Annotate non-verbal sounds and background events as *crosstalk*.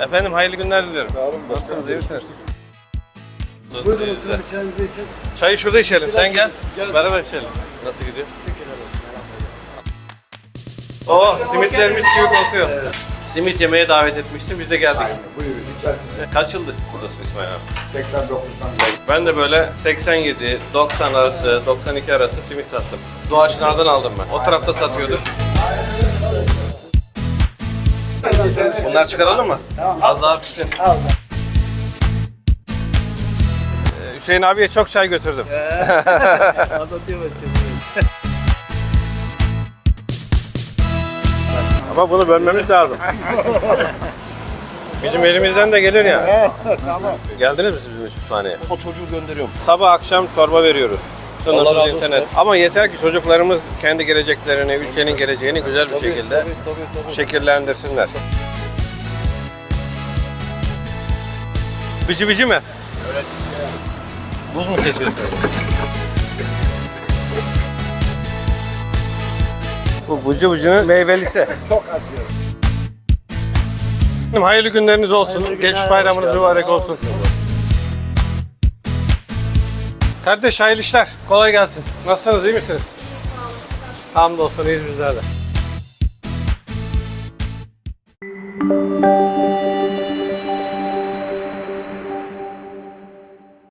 Efendim hayırlı günler diliyorum. Sağ olun. Nasılsınız? iyi misiniz? Buyurun oturun çayınızı için. Çayı şurada içelim. Sen gel. Gel. Beraber içelim. Nasıl gidiyor? Oo, simitlerimiz gibi kokuyor. Simit yemeye davet etmiştim. Biz de geldik. Aynen buyurun. Lütfen size. Kaç yıldır buradasın İsmail abi? 89'dan beri. Ben de böyle 87, 90 arası, 92 arası simit sattım. Doğaçlardan aldım ben. O tarafta satıyordu. Bunlar çıkaralım mı? Az daha pişsin. Ee, Hüseyin abiye çok çay götürdüm. *laughs* Anlatıyor başkanım. Ama bunu bölmemiz lazım. Bizim elimizden de gelir ya. Geldiniz mi siz bizim kütüphaneye? O çocuğu gönderiyorum. Sabah akşam çorba veriyoruz. Allah olsun. Ama yeter ki çocuklarımız kendi geleceklerini, ülkenin geleceğini güzel bir Tabii, şekilde tabii, tabii, tabii. şekillendirsinler. Bici bici mi? Evet. Buz mu kesiyorsun? Bu bucu bucunun meyvelisi. Çok az yiyorum. Hayırlı günleriniz olsun. Geçiş bayramınız mübarek olsun. Kardeş hayırlı işler. Kolay gelsin. Nasılsınız? iyi misiniz? Hamdolsun iyiyiz bizler de.